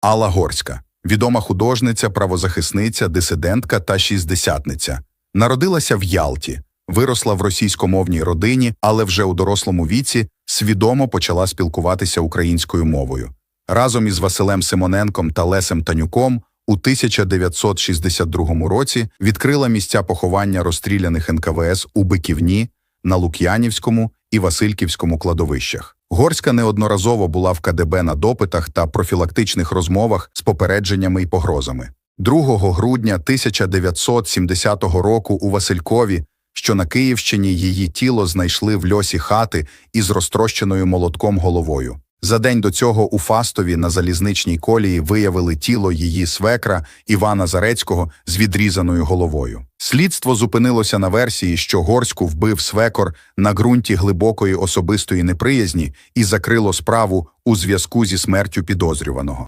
Алла Горська, відома художниця, правозахисниця, дисидентка та шістдесятниця. Народилася в Ялті, виросла в російськомовній родині, але вже у дорослому віці свідомо почала спілкуватися українською мовою. Разом із Василем Симоненком та Лесем Танюком у 1962 році відкрила місця поховання розстріляних НКВС у Биківні, на Лук'янівському і Васильківському кладовищах. Горська неодноразово була в КДБ на допитах та профілактичних розмовах з попередженнями і погрозами. 2 грудня 1970 року у Василькові, що на Київщині її тіло знайшли в льосі хати із розтрощеною молотком головою. За день до цього у Фастові на залізничній колії виявили тіло її свекра Івана Зарецького з відрізаною головою. Слідство зупинилося на версії, що Горську вбив свекор на ґрунті глибокої особистої неприязні і закрило справу у зв'язку зі смертю підозрюваного.